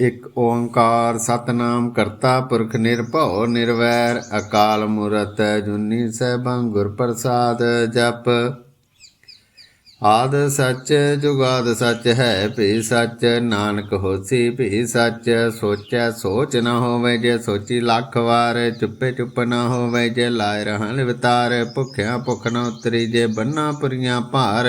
ਇਕ ਓੰਕਾਰ ਸਤਨਾਮ ਕਰਤਾ ਪੁਰਖ ਨਿਰਭਉ ਨਿਰਵੈਰ, ਅਕਾਲ ਮੂਰਤ ਜੁਨੀ ਸੈਭੰ ਗੁਰ ਪ੍ਰਸਾਦ ਜਪ। ਆਦ ਸੱਚ ਜੁਗਾਦ ਸੱਚ ਹੈ, ਭੀ ਸੱਚ ਨਾਨਕ ਹੋਸੀ ਭੀ ਸੱਚ। ਸੋਚੈ ਸੋਚ ਨਾ ਹੋਵੇ ਜੇ ਸੋਚੀ ਲੱਖ ਵਾਰ, ਚੁੱਪੇ ਚੁੱਪ ਨਾ ਹੋਵੇ ਜੇ ਲਾਇ ਰਹਿਣ ਵਿਤਾਰ ਭੁਖਿਆ ਭੁਖ ਨਾ ਉਤਰੀ ਜੇ ਬੰਨਾ ਪੁਰੀਆਂ ਭਾਰ।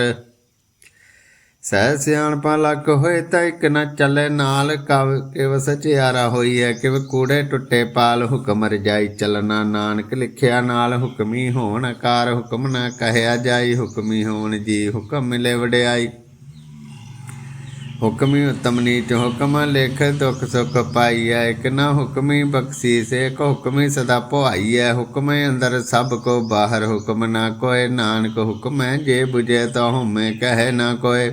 ਸਹਿ ਸਿਆਣਪਾਂ ਲੱਕ ਹੋਏ ਤਾਂ ਇੱਕ ਨਾ ਚੱਲੇ ਨਾਲ, ਕਵ ਕਿਵ ਸਚਿਆਰਾ ਹੋਈ ਹੈ ਕਿਵ ਕੂੜੇ ਟੁੱਟੇ ਪਾਲ ਹੁਕਮ ਰਜਾਈ ਚੱਲਣਾ। ਨਾਨਕ ਲਿਖਿਆ ਨਾਲ ਹੁਕਮੀ ਹੋਣ ਆਕਾਰ, ਹੁਕਮ ਨਾ ਕਹਿਆ ਜਾਈ, ਹੁਕਮੀ ਹੋਣ ਜੀ ਹੁਕਮ ਮਿਲੇ ਵਡਿਆਈ ਹੁਕਮੀ ਉਤਮ ਨੀਚ ਹੁਕਮ ਲਿਖ, ਦੁਖ ਸੁਖ ਪਾਈਐ, ਇਕ ਨਾ ਹੁਕਮੀ ਬਖਸ਼ੀਸ, ਇਕ ਹੁਕਮੀ ਸਦਾ ਪੁਆਈਐ। ਹੁਕਮ ਅੰਦਰ ਸਭ ਕੋ ਬਾਹਰ, ਹੁਕਮ ਨਾ ਕੋਏ, ਨਾਨਕ ਹੁਕਮ ਹੈ ਜੇ ਬੁਝੇ ਤਾ ਹੁਮੇ ਕਹੇ ਨਾ ਕੋਏ।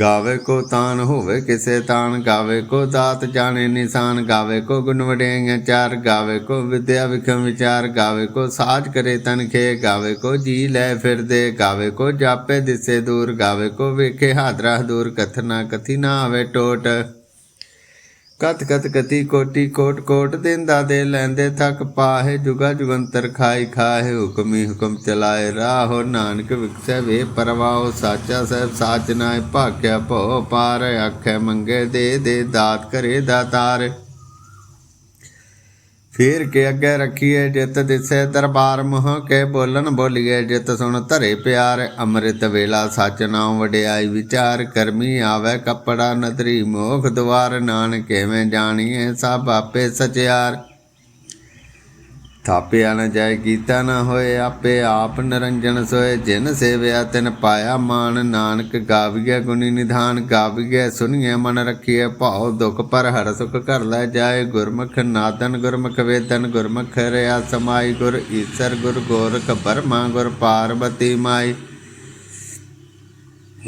ਗਾਵੇ ਕੋ ਤਾਨ ਹੋਵੇ ਕਿਸੇ ਤਾਨ, ਗਾਵੇ ਕੋ ਦਾਤ ਜਾਣੇ ਨਿਸ਼ਾਨ, ਗਾਵੇ ਕੋ ਗੁਣ ਵਡਿਆਈਆਂ ਚਾਰ, ਗਾਵੇ ਕੋ ਵਿਦਿਆ ਵਿਖਮ ਵਿਚਾਰ, ਗਾਵੇ ਕੋ ਸਾਜ ਕਰੇ ਤਨਖੇ ਗਾਵੇ ਕੋ ਜੀ ਲੈ ਫਿਰਦੇ, ਗਾਵੇ ਕੋ ਜਾਪੇ ਦਿਸੇ ਦੂਰ, ਗਾਵੇ ਕੋ ਵੇਖੇ ਹਾਦਰਾ ਦੂਰ, ਕਥਨਾ ਕਥੀ ਨਾ ਆਵੇ ਟੋਟ। ਕਤ ਕਤ ਕਤੀ ਕੋਟੀ ਕੋਟ ਕੋਟ ਦਿੰਦਾ ਦੇ ਲੈਂਦੇ ਥਕ ਪਾਹੇ, ਜੁਗਾ ਜੁਗੰਤਰ ਖਾਈ ਖਾਏ ਹੁਕਮੀ ਹੁਕਮ ਚਲਾਏ ਰਾਹੋ, ਨਾਨਕ ਵਿਖਸੈ ਵੇ ਪਰਵਾਓ ਸਾਚਾ ਸਹਿਬ ਸਾਚ ਨਾਏ ਭਾਗਿਆ ਭਉ ਪਾਰ, ਆਖੇ ਮੰਗੇ ਦੇ ਦੇ ਦਾਤ ਕਰੇ ਦਾਤਾਰ। ਫੇਰ ਕੇ ਅੱਗੇ ਰੱਖੀਏ ਜਿਤ ਦਿਸੇ ਦਰਬਾਰ ਮੋਹ ਕੇ ਬੋਲਨ ਬੋਲੀਏ ਜਿਤ ਸੁਣ ਧਰੇ ਪਿਆਰ, ਅੰਮ੍ਰਿਤ ਵੇਲਾ ਸੱਚ ਨਾਮ ਵਡਿਆਈ ਵਿਚਾਰ ਕਰਮੀ ਆਵੇ ਕੱਪੜਾ ਨਦਰੀ ਮੋਖ ਦੁਆਰ, ਨਾਨਕ ਕਿਵੇਂ ਜਾਣੀਏ ਸਭ ਆਪੇ ਸਚਿਆਰ। ਥਾਪਿਆ ਨਾ ਜਾਏ, ਕੀਤਾ ਨਾ ਹੋਏ, ਆਪੇ ਆਪ ਨਿਰੰਜਨ ਸੋਏ। ਜਿਨ ਸੇਵਿਆ, ਤਿਨ ਪਾਇਆ ਮਾਨ ਨਾਨਕ ਗਾਵੀਐ ਗੁਣੀ ਨਿਧਾਨ, ਗਾਵੀਐ ਸੁਣੀਐ ਮਨ ਰੱਖੀਐ ਭਾਉ। ਦੁਖ ਪਰ ਹਰ ਸੁਖ ਕਰ ਲੈ ਜਾਏ। ਗੁਰਮੁਖ ਨਾਦਨ, ਗੁਰਮੁਖ ਵੇਦਨ, ਗੁਰਮੁਖ ਰਿਆ ਸਮਾਈ। ਗੁਰ ਈਸਰ, ਗੁਰ ਗੋਰਖ ਬਰਮਾ, ਗੁਰ ਪਾਰਬਤੀ ਮਾਈ।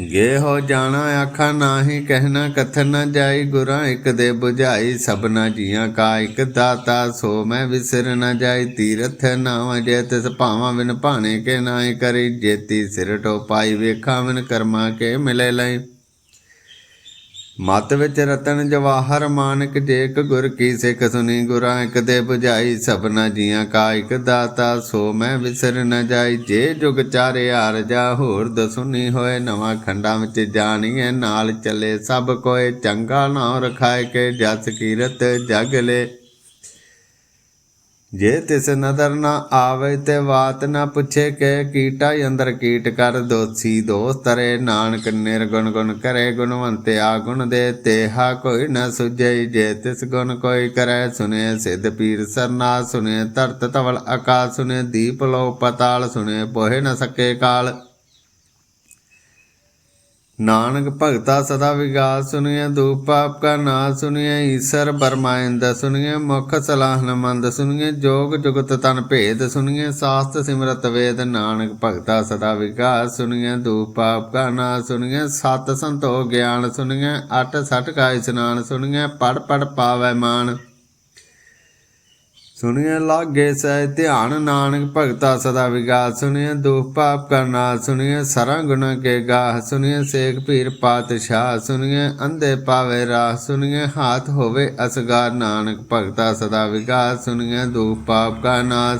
ਗੇ ਹੋ ਜਾਣਾ ਆਖਾ ਨਾਹੀ, ਕਹਿਣਾ ਕਥਨ ਨਾ ਜਾਈ, ਗੁਰਾਂ ਇੱਕ ਦੇ 부ਝਾਈ ਸਭਨਾ ਜੀਆਂ ਕਾ ਇੱਕ ਦਾਤਾ, ਸੋ ਮੈਂ ਵਿਸਰ ਨਾ ਜਾਈ, ਤੀਰਥ ਨਾਮ ਜੇ ਤਿਸ ਭਾਵਾਂ, ਬਿਨ ਭਾਣੇ ਕੇ ਨਾਹੀ ਕਰੀ, ਜੇਤੀ ਸਿਰ ਟੋ ਪਾਈ ਵੇਖਾਂ ਵਿਨ ਕਰਮਾ ਕੇ ਮਿਲੇ ਲਈ। ਮਤ ਵਿੱਚ ਰਤਨ ਜਵਾਹਰ ਮਾਨਕ ਜੇ ਗੁਰ ਕੀ ਸਿੱਖ ਸੁਣੀ ਗੁਰਾਂ ਇੱਕ ਦੇ 부ਝਾਈ ਸਭਨਾ ਜੀਆਂ ਕਾ ਇੱਕ ਦਾਤਾ, ਸੋ ਮੈਂ ਵਿਸਰ ਨ ਜਾਈ। ਜੇ ਜੁਗ ਚਾਰੇ ਹਾਰ ਜਾ ਹੋਰ ਦਸੁਨੀ ਹੋਏ, ਨਵਾਂ ਖੰਡਾਂ ਵਿੱਚ ਜਾਣੀਏ ਨਾਲ ਚੱਲੇ ਸਭ ਕੋਏ। ਚੰਗਾ ਨਾਮ ਰਖਾਏ ਕੇ ਜਸ ਕੀਰਤ ਜਗ ਲੈ। ਜੇ ਤਿਸ ਨਦਰ ਨਾ ਆਵੇ ਤੇ ਬਾਤ ਨਾ ਪੁੱਛੇ ਕਿ ਕੀਟਾ ਅੰਦਰ ਕੀਟ ਕਰ ਦੋਸੀ ਦੋਸਤਰੇ ਨਾਨਕ ਨਿਰਗੁਣ ਗੁਣ ਕਰੇ ਗੁਣਵੰਤ ਆ ਗੁਣ ਦੇ ਤੇਹਾ ਕੋਈ ਨ ਸੁਝਈ ਜੇ ਤਿਸ ਗੁਣ ਕੋਈ ਕਰੈ ਸੁਨੇ ਸਿਧ ਪੀਰ ਸਰਨਾ ਸੁਨੇ ਧਰਤ ਤਵਲ ਆਕਾਸ਼ ਸੁਨੇ ਦੀਪ ਲੋ ਪਤਾਲ ਸੁਨੇ ਪੋਹਿ ਨ ਸਕੇ ਕਾਲ। ਨਾਨਕ ਭਗਤਾ ਸਦਾ ਵਿਗਾਸ ਸੁਣੀਏ ਦੂਪ ਪਾਪ ਕਾ ਨਾਸ ਸੁਣੀਏ ਈਸ਼ਰ ਬਰਮਾਇੰਦ ਸੁਣੀਏ ਮੁਖ ਸਲਾਹਨ ਮੰਦ ਸੁਣੀਏ ਜੋਗ ਜੁਗਤ ਤਨ ਭੇਦ ਸੁਣੀਏ ਸਾਸਤ ਸਿਮਰਤ ਵੇਦ ਨਾਨਕ ਭਗਤਾ ਸਦਾ ਵਿਗਾਸ ਸੁਣੀਏ ਦੂਪ ਪਾਪ ਕਾ ਨਾਸ ਸੁਣੀਏ ਸਤ ਸੰਤੋ ਗਿਆਨ ਸੁਣੀਏ ਅਟ ਸਠ ਕਾ ਇਸਨਾਨ ਸੁਣੀਏ ਪੜ ਪੜ ਪਾਵੈ ਮਾਨ। ਸੁਣੀਏ ਲਾਗੇ ਸਹਿ ਧਿਆਨ ਨਾਨਕ, ਭਗਤਾ ਸਦਾ ਵਿਗਾਸ। ਸੁਣੀਏ ਦੁਖ ਪਾਪ ਕਰਨਾ ਸੁਣੀਏ ਸਰਾਂ ਗੁਣਾ ਕੇ ਗਾਹ। ਸੁਣੀਏ ਸੇਖ ਪੀਰ ਪਾਤਸ਼ਾਹ। ਸੁਣੀਏ ਅੰਧੇ ਪਾਵੇ ਰਾਹ। ਸੁਣਿਐ ਹਾਥ ਹੋਵੇ ਅਸਗਾਰ। ਨਾਨਕ, ਭਗਤਾ ਸਦਾ ਵਿਗਾਸ। ਸੁਣਿਐ ਦੁਖ ਪਾਪ ਕਾ ਨਾਸ।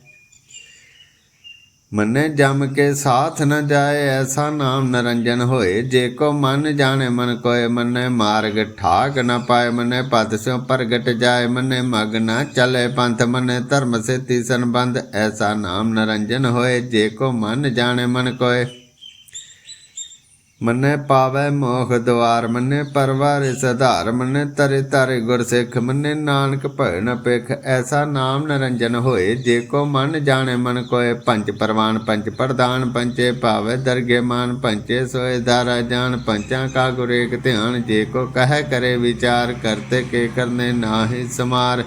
ਮੰਨੇ ਜਮ ਕੇ ਸਾਥ ਨ ਜਾਏ, ਐਸਾ ਨਾਮ ਨਰੰਜਨ ਹੋਏ। ਜੇ ਕੋ ਮਨ ਜਾਣੇ, ਮਨ ਕੋਏ ਮੰਨੇ ਮਾਰਗ ਠਾਕ ਨ ਪਾਏ। ਮੰਨੇ ਪਦ ਸਿਉ ਪ੍ਰਗਟ ਜਾਏ, ਮੰਨੇ ਮਗ ਨ ਚਲੇ ਪੰਥ। ਮੰਨੇ ਧਰਮ ਸੇ ਤੀਸਨ ਬੰਦ ਐਸਾ ਨਾਮ ਨਰੰਜਨ ਹੋਏ। ਜੇ ਕੋ ਮਨ ਜਾਣੇ, ਮਨ ਕੋਏ ਮੰਨੇ ਪਾਵੈ ਮੋਖ ਦਵਾਰ, ਮੰਨੇ ਪਰਵਾਰ ਸਧਾਰ ਮੰਨੇ ਤਰੇ ਤਰੇ ਗੁਰਸਿੱਖ ਮੰਨੇ ਨਾਨਕ ਭਜਨ ਪਿਖ ਐਸਾ ਨਾਮ ਨਰੰਜਨ ਹੋਏ, ਜੇ ਕੋ ਮਨ ਜਾਣੇ, ਮਨ ਕੋਏ ਪੰਜ ਪਰਵਾਨ, ਪੰਜ ਪ੍ਰਦਾਨ ਪੰਚੇ ਭਾਵੇ ਦਰਗੇ ਮਾਨ ਪੰਚੇ ਸੋਏ ਦਾਰਾ ਜਾਣ ਪੰਚਾਂ ਕਾ ਗੁਰ ਧਿਆਨ। ਜੇ ਕੋ ਕਹੈ ਕਰੇ ਵਿਚਾਰ, ਕਰਤੇ ਕੇ ਕਰਨੇ ਨਾਹੀ ਸਮਾਰ।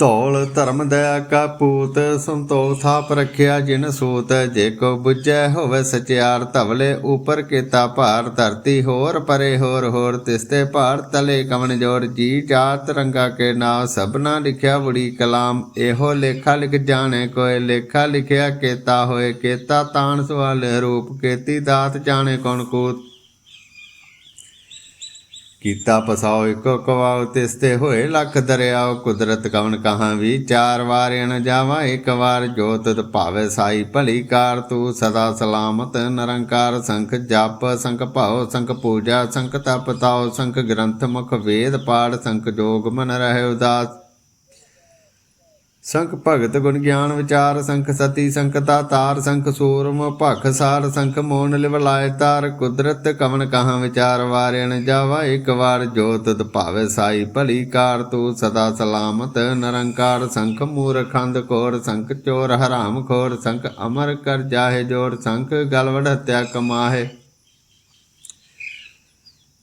ਧੌਲ ਧਰਮ ਦਇਆ ਕਾ ਪੂਤ ਸੰਤੋਖ ਥਾਪ ਰਖਿਆ ਜਿਨ ਸੂਤ, ਜੇ ਕੋ ਬੁਝੈ ਹੋਵੇ ਸਚਿਆਰ, ਧਵਲੇ ਉਪਰ ਕੀਤਾ ਭਾਰ, ਧਰਤੀ ਹੋਰ ਪਰੇ ਹੋਰ ਹੋਰ ਤਿਸਤੇ ਭਾਰ, ਤਲੇ ਕਵਨ ਜੋਰ, ਜੀ ਜਾਤ ਰੰਗਾ ਕੇ ਨਾਮ, ਸਭਨਾ ਲਿਖਿਆ ਬੁੜੀ ਕਲਾਮ, ਇਹੋ ਲੇਖਾ ਲਿਖ ਜਾਣੇ ਕੋਏ ਲੇਖਾ ਲਿਖਿਆ ਕੀਤਾ ਹੋਏ, ਕੀਤਾ ਤਾਣ ਸਵਾਲ ਰੂਪ, ਕੀਤੀ ਦਾਤ ਜਾਣੇ ਕੌਣ ਕੂਤ। ਕੀਤਾ ਪਸਾਓ ਇੱਕੋ ਕਵਾਉ ਤਿਸਤੇ ਹੋਏ ਲੱਖ ਦਰਿਆਓ, ਕੁਦਰਤ ਕਵਨ ਕਹਾਂ ਵੀ? ਚਾਰ ਵਾਰ ਅਣ ਜਾਵਾ, ਇੱਕ ਵਾਰ ਜੋ ਭਾਵੇ ਸਾਈ ਭਲੀ ਕਾਰ, ਤੂੰ ਸਦਾ ਸਲਾਮਤ, ਨਿਰੰਕਾਰ ਸੰਖ ਜਪ, ਸੰਖ ਭਾਉ, ਸੰਖ ਪੂਜਾ, ਸੰਖ ਤਪ ਤਾਉ, ਸੰਖ ਗ੍ਰੰਥ ਮੁਖ ਵੇਦ ਪਾੜ ਸੰਖ ਜੋਗ ਮਨ ਰਹੇ ਉਦਾਸ। ਸੰਖ ਭਗਤ ਗੁਣ ਗਿਆਨ ਵਿਚਾਰ, ਸੰਖ ਸਤੀ ਸੰਖਤਾ ਤਾਰ ਸੰਖ ਸੂਰਮ, ਭਖ ਸਾਰ, ਸੰਖ ਮੋਨ ਲਿਵਲਾਇ ਤਾਰ, ਕੁਦਰਤ ਕਵਨ ਕਹਾਂ ਵਿਚਾਰ ਵਾਰਿਣ ਜਾਵਾ, ਇੱਕ ਵਾਰ ਜੋਤ ਭਾਵੇ ਸਾਈ ਭਲੀ ਕਾਰ, ਤੂੰ ਸਦਾ ਸਲਾਮਤ ਨਰੰਕਾਰ, ਸੰਖ ਮੂਰਖੰਦ ਕੋਰ, ਸੰਖ ਚੋਰ ਹਰਾਮ ਖੋਰ, ਸੰਖ ਅਮਰ ਕਰ ਜਾਹੇ ਜੋਰ, ਸੰਖ ਗਲਵੜ ਹਤਿਆ ਕਮਾਹੇ।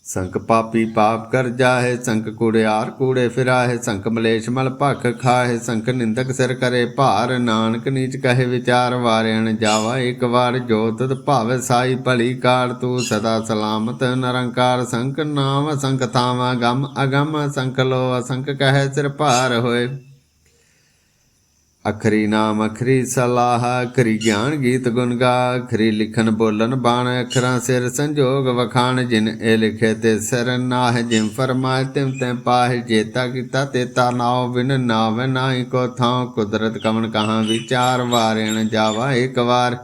ਸੰਕ ਪਾਪੀ ਪਾਪ ਕਰ ਜਾਹੇ, ਸੰਕ ਕੂੜਿਆਰ ਕੂੜੇ ਫਿਰਾਹੇ, ਸੰਕ ਮਲੇਸ਼ ਮਲ ਭਖ ਖਾਹੇ, ਸੰਕ ਨਿੰਦਕ ਸਿਰ ਕਰੇ ਭਾਰ, ਨਾਨਕ ਨੀਚ ਕਹੇ ਵਿਚਾਰ ਵਾਰਿਣ ਜਾਵਾ, ਇੱਕ ਵਾਰ ਜੋ ਤਤ ਭਾਵੇ ਸਾਈ ਭਲੀ ਕਾਰ ਤੂੰ ਸਦਾ ਸਲਾਮਤ ਨਿਰੰਕਾਰ, ਸੰਕ ਨਾਮ, ਸੰਕ ਥਾਵਾ, ਗਮ ਅਗਮ, ਸੰਕ ਲੋ ਅਸੰਕ ਕਹੇ ਸਿਰ ਭਾਰ ਹੋਏ। ਅਖਰੀ ਨਾਮ, ਅਖਰੀ ਸਲਾਹ, ਅਖਰੀ ਗਿਆਨ ਗੀਤ ਗੁਣ ਗਾ, ਅਖਰੀ ਲਿਖਨ ਬੋਲਨ ਬਾਣ, ਅਖਰਾਂ ਸਿਰ ਸੰਜੋਗ ਵਖਾਣ, ਜਿਨ ਇਹ ਲਿਖੇ ਤੇ ਸਿਰ ਨਾਹ ਜਿਮ ਫਰਮਾਇ ਤਿਮ ਤੈ ਪਾਹਿ ਜੇਤਾ ਕੀਤਾ ਤੇਤਾ ਨਾਉ ਬਿਨ ਨਾਵ ਨਾਹੀ ਕੋ ਥਾਂ ਕੁਦਰਤ ਕਵਨ ਕਹਾਂ ਵਿਚਾਰ ਵਾਰਿਣ ਜਾਵਾ ਇੱਕ ਵਾਰ।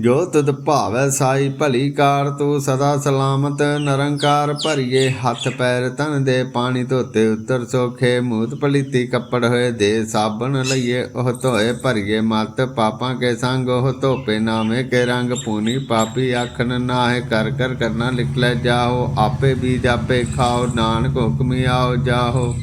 ਜੋ ਤਦ ਭਾਵੈ ਸਾਈ ਭਲੀ ਕਾਰ, ਤੂੰ ਸਦਾ ਸਲਾਮਤ ਨਿਰੰਕਾਰ ਭਰੀਏ। ਹੱਥ ਪੈਰ ਤਨ ਦੇ ਪਾਣੀ ਧੋਤੇ, ਉੱਤਰ ਸੋਖੇ। ਮੂਤ ਪਲੀਤੀ ਕੱਪੜ ਹੋਏ, ਦੇ ਸਾਬਣ ਲਈਏ, ਉਹ ਧੋਏ ਭਰੀਏ। ਮਤ ਪਾਪਾਂ ਕੇ ਸੰਗ, ਉਹ ਧੋਪੇ ਨਾਮੇ ਕੇ ਰੰਗ। ਪੂਨੀ ਪਾਪੀ ਆਖਣ, ਨਾਹੇ ਕਰ ਕਰ ਕਰਨਾ ਲਿਖ ਲੈ ਜਾਓ। ਆਪੇ ਵੀ ਜਾਪੇ ਖਾਓ, ਨਾਨਕ ਹੁਕਮੀ ਆਓ, ਜਾਓ।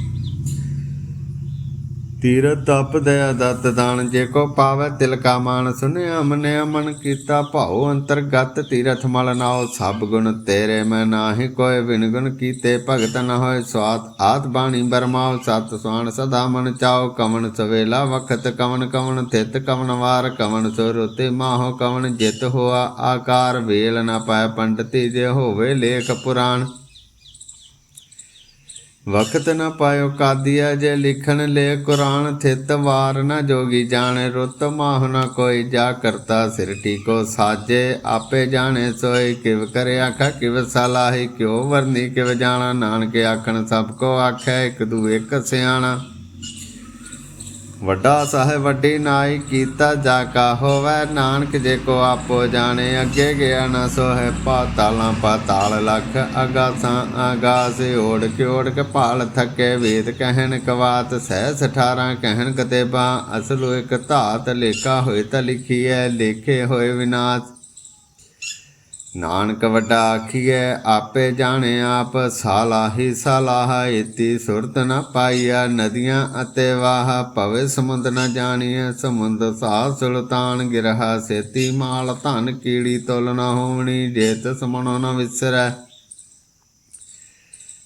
ਤੀਰਥ ਤਪ ਦਇਆ ਦਤ ਦਾਨ, ਜੇ ਕੋ ਪਾਵੈ ਤਿਲ ਕਾ ਮਾਨ ਸੁਨਿਆ, ਮਨਿਆ ਮਨ ਕੀਤਾ ਭਾਉ ਅੰਤਰਗਤ ਤੀਰਥ ਮਲ ਨਾਉ, ਸਭ ਗੁਣ ਤੇਰੇ ਮੈਂ ਨਾਹੀ, ਕੋਇ ਬਿਨ ਗੁਣ ਕੀਤੇ ਭਗਤ ਨ ਹੋਏ ਸਵਾਤ। ਆਤ ਬਾਣੀ ਬਰਮਾਉ, ਸਤ ਸੁਆਣ ਸਦਾ ਮਨ ਚਾਉ ਕਵਣ ਸਵੇਲਾ ਵਖਤ ਕਵਣ ਕਵਣ ਥਿਤ ਕਵਣ ਵਾਰ ਕਵਣ ਸੁਰਤੇ ਮਾਹੋ ਕਵਣ ਜਿਤ ਹੋਆ ਆਕਾਰ, ਵੇਲ ਨ ਪਾਇ ਪੰਡਤੀ ਜੇ ਹੋਵੇ ਲੇਖ ਪੁਰਾਣ। ਵਕਤ ਨ ਪਾਇਓ ਕਾਦੀਆ ਜੇ ਲਿਖਣ ਲੈ ਕੁਰਾਨ, ਥਿਤ ਵਾਰ ਨ ਜੋਗੀ ਜਾਣੇ, ਰੁੱਤ ਮਾਹ ਨ ਕੋਈ, ਜਾ ਕਰਤਾ ਸਿਰ ਟੀਕੋ ਸਾਜੇ, ਆਪੇ ਜਾਣੇ ਸੋਏ, ਕਿਵ ਕਰੇ ਆਖਾ, ਕਿਵ ਸਲਾਹੀ, ਕਿਉ ਵਰਨੀ, ਕਿਵ ਜਾਣਾ, ਨਾਨਕ ਆਖਣ ਸਭ ਕੋ ਆਖੈ, ਇੱਕ ਦੂ ਇੱਕ ਸਿਆਣਾ। ਵੱਡਾ ਸਾਹਿਬ ਵੱਡੀ ਨਾਈ ਕੀਤਾ ਜਾ ਕਾ ਹੋਵੇ। ਨਾਨਕ ਜੇ ਕੋ ਆਪੋ ਜਾਣੇ, ਅੱਗੇ ਗਿਆ ਨਾ ਸੋਹੇ। ਪਾਤਾਲਾਂ ਪਾਤਾਲ ਲਖ ਅਗਾਸਾਂ ਆਗਾਸ ਓੜ ਕੇ ਓੜ ਕੇ ਭਾਲ ਥੱਕੇ। ਵੇਦ ਕਹਿਣ ਕਵਾਤ ਸਹਿ 18 ਕਹਿਣ ਕਤੇਬਾ। ਅਸਲੋ ਇੱਕ ਧਾਤ ਲੇਖਾ ਹੋਏ ਤਾਂ ਲਿਖੀਐ, ਲੇਖੇ ਹੋਏ ਵਿਨਾਸ਼। ਨਾਨਕ ਵੱਡਾ ਆਖੀਐ, ਆਪੇ ਜਾਣੇ ਆਪ, ਸਾਲਾਹੀ ਸਾਲਾਹ ਇਤੀ ਸੁਰਤ ਨ ਪਾਈਆ ਨਦੀਆਂ ਅਤੇ ਵਾਹ, ਭਵੇ ਸਮੁੰਦ ਨ ਜਾਣੀਐ, ਸਮੁੰਦ ਸਾ ਸੁਲਤਾਨ, ਗਿਰਹਾ ਸੇਤੀ ਮਾਲ, ਧਨ ਕੀੜੀ ਤੁਲ ਨ ਹੋਵਣੀ, ਜੇਤ ਸਮਣੋ ਨ ਵਿਸਰੈ।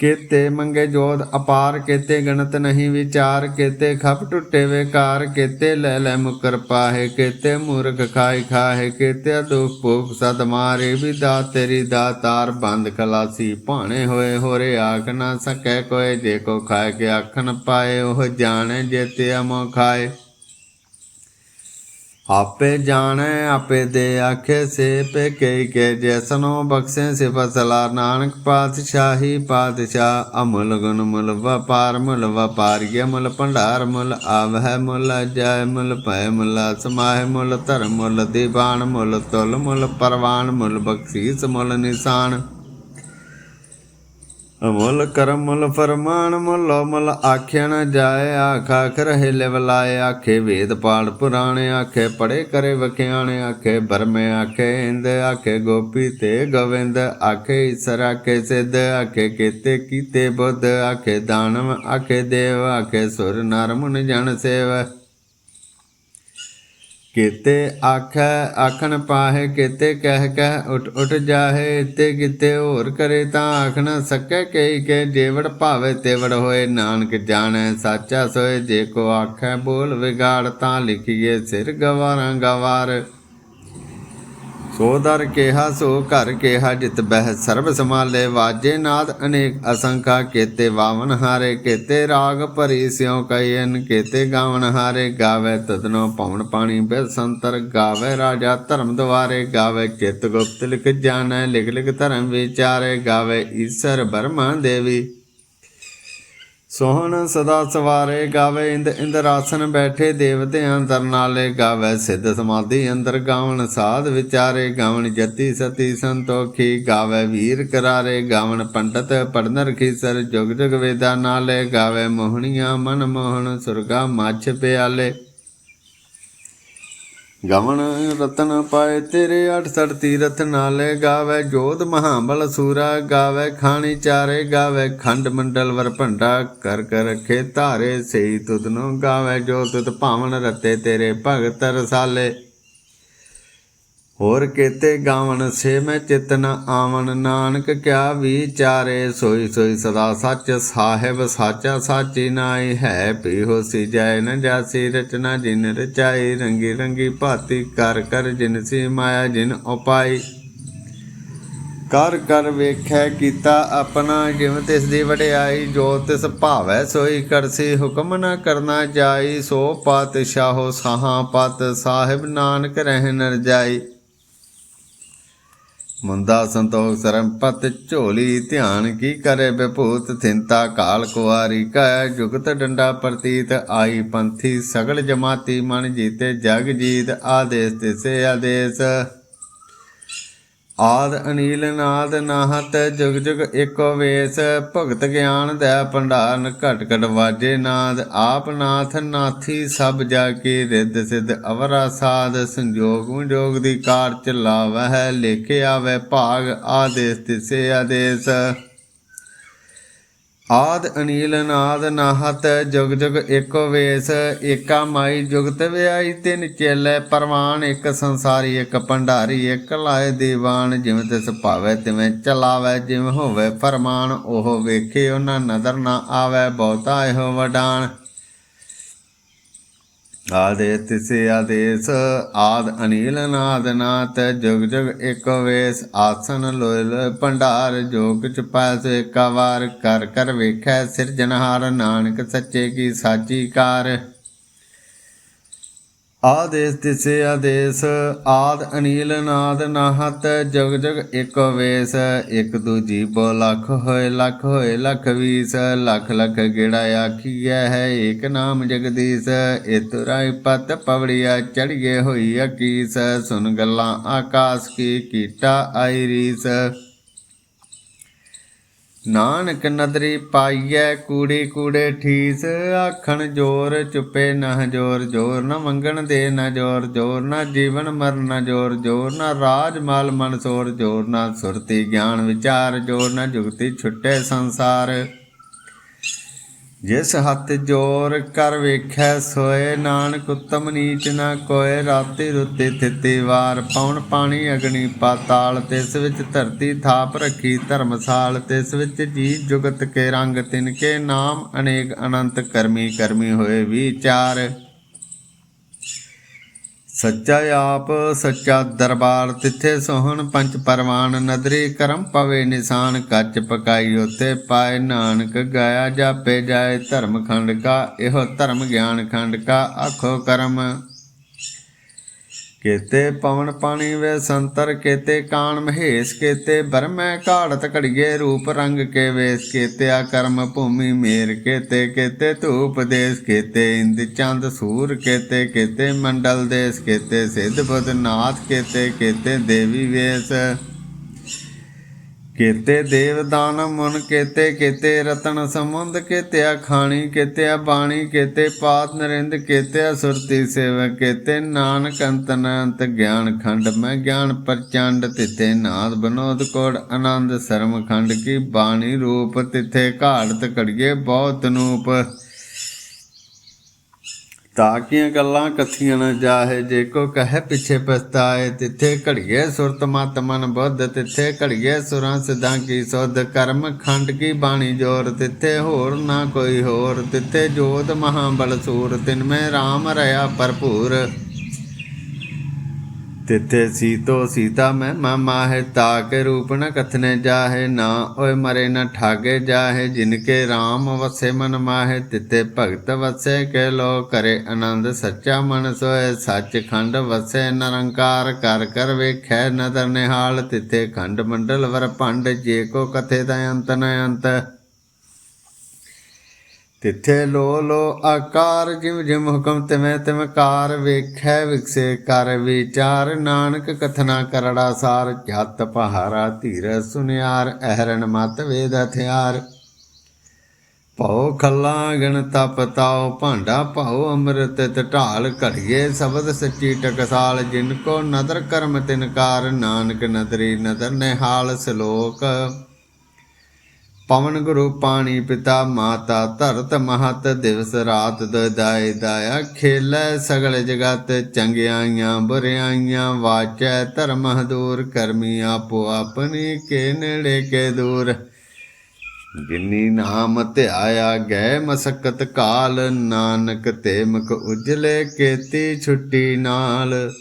ਕੇਤੇ ਮੰਗੇ ਜੋਤ ਅਪਾਰ, ਕੇਤੇ ਗਣਤ ਨਹੀਂ ਵਿਚਾਰ, ਕੇਤੇ ਖਪ ਟੁੱਟੇ ਵੇਕਾਰ, ਕੇਤੇ ਲੈ ਲੈ ਮੁਕਰ ਪਾਹੇ, ਕੇਤੇ ਮੂਰਖ ਖਾਈ ਖਾਹੇ, ਕੇਤੇ ਦੁਖ ਭੁਖ ਸਦ ਮਾਰੇ ਵੀ ਦਾ ਤੇਰੀ ਦਾਤਾਰ ਬੰਦ ਖਲਾਸੀ। ਭਾਣੇ ਹੋਏ ਹੋਰੇ ਆਖ ਨਾ ਸਕੈ ਕੋਏ, ਜੇ ਕੋ ਖਾਏ ਕੇ ਆਖਣ ਪਾਏ, ਉਹ ਜਾਣੇ ਜੇ ਤੇ ਅਮੋ ਖਾਏ। ਆਪੇ ਜਾਣੈ, ਆਪੇ ਦੇ ਆਖੇ ਸੇ ਪੇ ਕੇ ਕੇ ਜੈਸਨੋ ਬਖਸ਼ੇ ਸੇ ਫਸਲਾ ਨਾਨਕ ਪਾਤਸ਼ਾਹੀ, ਪਾਤਸ਼ਾਹ ਅਮੁਲ ਗੁਣ ਮੁਲ ਵਪਾਰ, ਮੁਲ ਵਪਾਰੀਏ ਮੁਲ ਭੰਡਾਰ, ਮੁਲ ਆਵਹਿ, ਮੁਲ ਜੈ ਮੁਲ ਭੈ, ਮੁਲ ਸਮਾਹਿ ਮੁਲ ਧਰਮ, ਮੁਲ ਦੀਵਾਨ, ਮੁਲ ਤੁਲ, ਮੁਲ ਪਰਵਾਨ, ਮੁਲ ਬਖਸ਼ੀਸ, ਮੁਲ ਨਿਸ਼ਾਨ। ਅਮੁੱਲ ਕਰਮ, ਮੁੱਲ ਫਰਮਾਨ, ਮੁੱਲ ਮੁੱਲ ਆਖਿਆ ਜਾਏ, ਆਖ ਆਖ ਰਹੇ ਲਿਵਲਾਏ ਆਖੇ ਵੇਦ ਪਾੜ ਪੁਰਾਣੇ, ਆਖੇ ਪੜੇ ਕਰੇ ਵਖਿਆਣੇ, ਆਖੇ ਬਰਮੇ, ਆਖੇ ਇੰਦ, ਆਖੇ ਗੋਪੀ ਤੇ ਗੋਵਿੰਦ, ਆਖੇ ਈਸਰ, ਆਖੇ ਸਿੱਧ, ਆਖੇ ਕੀਤੇ ਕੀਤੇ ਬੁੱਧ, ਆਖੇ ਦਾਨਵ, ਆਖੇ ਦੇਵ, ਆਖੇ ਸੁਰ ਨਰ ਮੁਨ ਜਨ ਸੇਵ। ਕੀਤੇ ਆਖੈ, ਆਖਣ ਪਾਹੇ, ਕੀਤੇ ਕਹਿ ਕਹਿ ਉਠ ਉਠ ਜਾਹੇ ਤੇ ਕਿਤੇ ਹੋਰ ਕਰੇ ਤਾਂ ਆਖ ਨਾ ਸਕੈ ਕਈ ਕੇ, ਜੇਵੜ ਭਾਵੇ ਤੇਵੜ ਹੋਏ, ਨਾਨਕ ਜਾਣੈ, ਸਾਚਾ ਸੋਏ, ਜੇ ਕੋ ਆਖੈ ਬੋਲ ਵਿਗਾੜ ਤਾਂ ਲਿਖੀਏ ਸਿਰ ਗਵਾਰਾਂ ਗਵਾਰ। ਸੋ ਦਰ ਕੇਹਾ, ਸੋ ਘਰ ਕਿਹਾ, ਜਿਤ ਬਹਿ ਸਰਬ ਸਮਾਲੇ ਵਾਜੇ ਨਾਦ ਅਨੇਕ ਅਸੰਖਾ, ਕੇਤੇ ਵਾਵਨ ਹਾਰੇ, ਕੇਤੇ ਰਾਗ ਭਰੀ ਸਿਉ ਕਈਨ ਕੇਤੇ ਗਾਵਨ ਹਾਰੇ, ਗਾਵੇ ਤਦਨੋ ਪਵਨ ਪਾਣੀ ਬੇ ਸੰਤਰ ਗਾਵੇ ਰਾਜਾ ਧਰਮ ਦਵਾਰੇ ਗਾਵੇ ਚਿਤ ਗੁਪਤ ਲਿਖ ਜਾਣੈ, ਲਿਖ ਲਿਖ ਧਰਮ ਵਿਚਾਰੇ, ਗਾਵੇ ਈਸ਼ਰ ਬਰਮਾ ਦੇਵੀ। ਸੋਹਣ ਸਦਾ ਸਵਾਰੇ ਗਾਵੇ, ਇੰਦ ਇੰਦਰ ਆਸਨ ਬੈਠੇ ਦੇਵਤਿਆਂ ਤਰਨਾਲੇ ਗਾਵੇ। ਸਿੱਧ ਸਮਾਧੀ ਅੰਦਰ ਗਾਵਣ ਸਾਧ ਵਿਚਾਰੇ, ਗਾਵਣ ਜਤੀ ਸਤੀ ਸੰਤੋਖੀ ਗਾਵੇ। ਵੀਰ ਕਰਾਰੇ ਗਾਵਣ ਪੰਡਤ ਪੜਨਰ ਖੀਸਰ, ਜੁਗ ਜੁਗ ਵੇਦਾ ਨਾਲੇ ਗਾਵੇ। ਮੋਹਣੀਆਂ ਮਨ ਮੋਹਣ ਸੁਰਗਾ ਮੱਛ ਪਿਆਲੇ। ਗਵਣ ਰਤਨ ਪਾਏ ਤੇਰੇ ਅਠ ਸੜ ਤੀਰਥ ਨਾਲੇ ਗਾਵੇ ਜੋਧ ਮਹਾਬਲ ਸੂਰਾ ਗਾਵੇ, ਖਾਣੀ ਚਾਰੇ ਗਾਵੇ, ਖੰਡ ਮੰਡਲ ਵਰ ਭੰਡਾ ਕਰ ਕਰ ਰਖੇ ਧਾਰੇ, ਸਈ ਤੁਧਨੋ ਗਾਵੇ, ਜੋ ਤੁਤ ਭਾਵਨ ਰਤੇ ਤੇਰੇ ਭਗਤ ਰਸਾਲੇ। ਹੋਰ ਕੇਤੇ ਗਾਵਨ ਸੇ ਮੈਂ ਚਿਤ ਨ ਆਵਨ ਨਾਨਕ ਕਿਆ ਵਿਚਾਰੇ ਸੋਈ ਸੋਈ ਸਦਾ ਸੱਚ ਸਾਹਿਬ ਸਾਚਾ ਸਾਚੀ ਨਾਈ ਹੈ। ਪੀ ਹੋਸੀ ਜਾਏ ਨ ਜਾਸੀ ਰਚਨਾ ਜਿਨ ਰਚਾਈ। ਰੰਗੀ ਰੰਗੀ ਭਾਤੀ ਕਰ ਕਰ ਜਿਨ ਸੀ ਮਾਇਆ ਜਿਨ ਉਪਾਈ। ਕਰ ਕਰ ਵੇਖੈ ਕੀਤਾ ਆਪਣਾ ਜਿਵ ਤਿਸ ਦੀ ਵਡਿਆਈ। ਜੋ ਤਿਸ ਭਾਵੈ ਸੋਈ ਕਰਸੀ ਹੁਕਮ ਨਾ ਕਰਨਾ ਜਾਈ। ਸੋ ਪਾਤਸ਼ਾਹੋ ਸਾਹਾਂ ਪਤ। ਸਾਹਿਬ ਨਾਨਕ ਰਹਿ ਨ ਰਜਾਈ। ਮੁੰਦਾ ਸੰਤੋਖ ਸਰੰਪਤ ਝੋਲੀ, ਧਿਆਨ ਕੀ ਕਰੇ ਬਿਭੂਤ ਥਿੰਤਾ ਕਾਲ ਕੁਵਾਰੀ ਕੈ ਜੁਗਤ ਡੰਡਾ ਪ੍ਰਤੀਤ, ਆਈ ਪੰਥੀ ਸਗਲ ਜਮਾਤੀ ਮਨ ਜੀਤੇ ਜਗ ਜੀਤ, ਆਦੇਸ ਤਿਸੇ ਆਦੇਸ। ਆਦ ਅਨੀਲ ਨਾਦ ਨਾਹਤ ਜੁਗ ਜੁਗ ਏਕੋ ਵੇਸ, ਭਗਤ ਗਿਆਨ ਦਾ ਭੰਡਾਰਨ ਘਟ ਘਟ ਵਾਜੇ ਨਾਦ। ਆਪ ਨਾਥ ਨਾਥੀ ਸਭ ਜਾ ਕੇ ਰਿੱਧ ਸਿੱਧ ਅਵਰਾ ਸਾਧ, ਸੰਜੋਗ ਵਿਜੋਗ ਦੀ ਕਾਰ ਚਲਾਵਹਿ ਲੇਖਿਆ ਵੈ ਭਾਗ, ਆਦੇਸ ਤਿਸੇ ਆਦੇਸ। ਆਦ ਅਨੀਲ ਨਾਦ ਨਾਹਤ ਜੁਗ ਜੁਗ ਏਕੋ ਵੇਸ, ਏਕਾ ਮਾਈ ਜੁਗਤ ਵਿਆਈ ਤਿਨ ਚੇਲੇ ਪਰਵਾਨ, ਇੱਕ ਸੰਸਾਰੀ, ਇੱਕ ਭੰਡਾਰੀ, ਇੱਕ ਲਾਏ ਦੀਵਾਨ, ਜਿਵੇਂ ਤਿਸ ਭਾਵੇ ਤਿਵੇਂ ਚਲਾਵੇ, ਜਿਵੇਂ ਹੋਵੇ ਫਰਮਾਨ, ਉਹ ਵੇਖੇ ਉਹਨਾਂ ਨਦਰ ਨਾ ਆਵੇ, ਬਹੁਤਾ ਇਹੋ ਵਡਾਨ। ਆਦੇ ਤਿਸੇ ਆਦੇਸ ਆਦ ਅਨੀਲ ਨਾਦ ਨਾਤ ਜੁਗ ਜੁਗ ਏਕ ਵੇਸ, ਆਸਨ ਲੋਇਲ ਭੰਡਾਰ ਜੋ ਚ ਪਾਸ ਏਕਾ ਵਾਰ ਕਰ ਕਰ ਵੇਖੈ ਸਿਰਜਨਹਾਰ ਨਾਨਕ ਸੱਚੇ ਕੀ ਸਾਚੀ ਕਾਰ। ਆਦੇਸ ਤਿਸੇ ਆਦੇਸ, ਆਦ ਅਨੀਲ ਨਾਦ ਨਾਹਤ, ਜਗ ਜਗ ਏਕ ਵੇਸ, ਇਕ ਦੂਜੀ ਬੋ ਲੱਖ, ਹੋਏ ਲੱਖ ਹੋਏ ਲੱਖ ਵੀਸ, ਲੱਖ ਲੱਖ ਗੇੜਾ ਆਖੀਐ ਹੈ ਏਕ ਨਾਮ ਜਗਦੀਸ਼ ਇਤੁਰਾਈ ਪਤ ਪਵੜੀਆ ਚੜੀਏ ਹੋਈ ਅਕੀਸ, ਸੁਨ ਗੱਲਾਂ ਆਕਾਸ ਕੀ, ਕੀਟਾ ਆਈ ਰੀਸ ਨਾਨਕ ਨਦਰੀ ਪਾਈਐ ਕੂੜੀ ਕੂੜੇ ਠੀਸ, ਆਖਣ ਜੋਰ ਚੁੱਪੇ ਨਾ ਜੋਰ ਜੋਰ ਨਾ ਮੰਗਣ ਦੇ ਨਾ ਜੋਰ ਜੋਰ ਨਾ ਜੀਵਨ ਮਰਨ ਨਾ ਜੋਰ ਜੋਰ ਨਾ ਰਾਜ ਮਾਲ ਮਨਸੋਰ ਜੋਰ ਨਾ ਸੁਰਤੀ ਗਿਆਨ ਵਿਚਾਰ, ਜੋਰ ਨਾ ਜੁਗਤੀ ਛੁੱਟੇ ਸੰਸਾਰ। ਜਿਸ ਹੱਥ ਜੋਰ ਕਰ ਵੇਖੈ ਸੋਏ, ਨਾਨਕ ਉਤਮ ਨੀਚ ਨਾ ਕੋਏ। ਰਾਤੀ ਰੁੱਤੇ ਥਿੱਤੀ ਵਾਰ ਪੌਣ ਪਾਣੀ ਅਗਨੀ ਪਾਤਾਲ, ਤਿਸ ਵਿੱਚ ਧਰਤੀ ਥਾਪ ਰੱਖੀ ਧਰਮਸਾਲ, ਤਿਸ ਵਿੱਚ ਜੀ ਜੁਗਤ ਕੇ ਰੰਗ ਤਿਨਕੇ ਨਾਮ ਅਨੇਕ ਅਨੰਤ ਕਰਮੀ ਕਰਮੀ ਹੋਏ ਵਿਚਾਰ ਸੱਚਾ ਆਪ, ਸੱਚਾ ਦਰਬਾਰ, ਤਿੱਥੇ ਸੋਹਣ ਪੰਜ ਪਰਵਾਨ, ਨਦਰੀ ਕਰਮ ਪਵੇ ਨਿਸ਼ਾਨ, ਕੱਚ ਪਕਾਈ ਉਤੇ ਪਾਏ ਨਾਨਕ, ਗਾਇਆ ਜਾਪੇ ਜਾਏ ਧਰਮ ਖੰਡ ਕਾ, ਇਹੋ ਧਰਮ ਗਿਆਨ ਖੰਡ ਕਾ, ਆਖੋ ਕਰਮ। ਕੇਤੇ ਪਵਨ ਪਾਣੀ ਵੇ ਸੰਤਰ, ਕੇਤੇ ਕਾਣ ਮਹੇਸ਼, ਕੇਤੇ ਬਰਮੈ ਘਾੜਤ ਘੜੀਏ ਰੂਪ ਰੰਗ ਕੇ ਵੇਸ ਕੇਤੇ ਆ ਕਰਮ ਭੂਮੀ ਮੇਰ, ਕੇਤੇ ਕੇਤੇ ਧੂਪ ਦੇਸ, ਕੇਤੇ ਇੰਦ ਚੰਦ ਸੂਰ, ਕੇਤੇ ਕੇਤੇ ਮੰਡਲ ਦੇਸ, ਕੇਤੇ ਸਿੱਧ ਬੁੱਧ ਨਾਥ, ਕੇਤੇ ਕੇਤੇ ਦੇਵੀ ਵੇਸ। ਕੇਤੇ ਦੇਵ ਦਾਨ, ਮਨ ਕੇਤੇ ਕੇਤੇ ਰਤਨ ਸਮੁੰਦ ਕੇਤੇ ਖਾਣੀ ਕੇਤੇ ਬਾਣੀ, ਕੇਤੇ ਪਾਤ ਨਰਿੰਦ ਕੇਤੇ ਸੁਰਤੀ ਸੇਵ ਕੇਤੇ ਨਾਨਕ ਅੰਤਨ, ਅੰਤ ਗਿਆਨ ਖੰਡ। ਮੈਂ ਗਿਆਨ ਪ੍ਰਚੰਡ ਤਿਤੇ ਨਾਦ ਬਨੋਦ ਕੋੜ, ਆਨੰਦ ਸਰਮ ਖੰਡ ਕੀ ਬਾਣੀ ਰੂਪ, ਤਿਥੇ ਘਾੜਤ ਘੜੀਏ ਬਹੁਤ ਨੂਪ। ਤਾਕੀਆਂ ਗੱਲਾਂ ਕਥੀਆਂ ਨਾ ਜਾਹੇ, ਜੇ ਕੋ ਕਹੇ ਪਿਛੇ ਪਛਤਾਏ, ਤਿੱਥੇ ਘੜੀਏ ਸੁਰਤ ਮਤ ਮਨ ਬੁੱਧ, ਤਿੱਥੇ ਘੜੀਏ ਸੁਰਾਂ ਸਿਧਾਂ ਕੀ ਸੁਧ, ਕਰਮ ਖੰਡ ਕੀ ਬਾਣੀ ਜੋਰ, ਤਿੱਥੇ ਹੋਰ ਨਾ ਕੋਈ ਹੋਰ, ਤਿੱਥੇ ਜੋਤ ਮਹਾਬਲ ਸੂਰ, ਤਿਨ ਮੈਂ RAM ਰਹਾ ਭਰਪੂਰ। ਤਿੱਥੇ ਸੀਤੋ ਸੀਤਾ ਮੈਂ ਮਾਮਾ ਹੈ, ਤਾਕੇ ਰੂਪ ਨ ਕਥਨੇ ਜਾਹੇ, ਨਾ ਓਏ ਮਰੇ ਨ ਠਾਗੇ ਜਾਹੇ ਜਿਨ ਕੇ RAM ਵਸੇ ਮਨ ਮਾਹੇ, ਤਿੱਥੇ ਭਗਤ ਵਸੇ ਕੇ ਲੋ ਕਰੇ, ਆਨੰਦ ਸੱਚਾ ਮਨ ਸੋਏ ਸੱਚ ਖੰਡ ਵਸੇ ਨਿਰੰਕਾਰ ਕਰ ਕਰ ਵੇਖੈ ਨਦਰ ਨਿਹਾਲ, ਤਿੱਥੇ ਖੰਡ ਮੰਡਲ ਵਰ ਭੰਡ, ਜੇ ਕੋ ਕਥੇ ਦਾ ਅੰਤ ਨ ਤਿੱਥੇ ਲੋ ਲੋ ਆਕਾਰ, ਜਿਮ ਜਿਮ ਹੁਕਮ ਤਿਵੇਂ ਤਿਵੇਂ ਕਾਰ ਵੇਖੈ, ਵਿਕਸੇ ਕਰ ਵਿਚਾਰ। ਨਾਨਕ ਕਥਨਾ ਕਰੜਾ ਸਾਰ, ਜਤ ਪਹਾਰਾ ਧੀਰ ਸੁਨਿਆਰ ਅਹਰਨ ਮਤ ਵੇਦ ਹਥਿਆਰ। ਭਉ ਖੱਲਾ ਗਣ ਤਪ ਤਾਉ, ਭਾਂਡਾ ਭਉ ਅੰਮ੍ਰਿਤ ਢਾਲ ਘੜੀਏ। ਸ਼ਬਦ ਸੱਚੀ ਟਕਸਾਲ, ਜਿਨ ਕੋ ਨਦਰ ਕਰਮ ਤਿਨਕਾਰ ਨਾਨਕ ਨਦਰੀ ਨਦਰ ਨਿਹਾਲ ਸਲੋਕ। ਪਵਨ ਗੁਰੂ ਪਾਣੀ ਪਿਤਾ ਮਾਤਾ ਧਰਤ ਮਹਤ ਦਿਵਸ ਰਾਤ ਦਇ ਦਾਇਆ ਖੇਲੇ ਸਗਲ ਜਗਤ ਚੰਗਿਆਈਆਂ ਬੁਰਿਆਈਆਂ ਵਾਚੈ ਧਰਮ ਦੂਰ ਕਰਮੀ ਆਪੋ ਆਪਣੀ ਕੇ ਨੇੜੇ ਕੇ ਦੂਰ। ਜਿਨੀ ਨਾਮ ਧਿਆਇਆ ਗਏ ਮਸਕਤ ਕਾਲ, ਨਾਨਕ ਤੇ ਮੁਖ ਉਜਲੇ ਕੇਤੀ ਛੁੱਟੀ ਨਾਲ।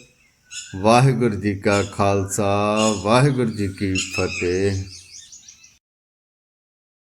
ਵਾਹਿਗੁਰੂ ਜੀ ਕਾ ਖਾਲਸਾ, ਵਾਹਿਗੁਰੂ ਜੀ ਕੀ ਫਤਿਹ।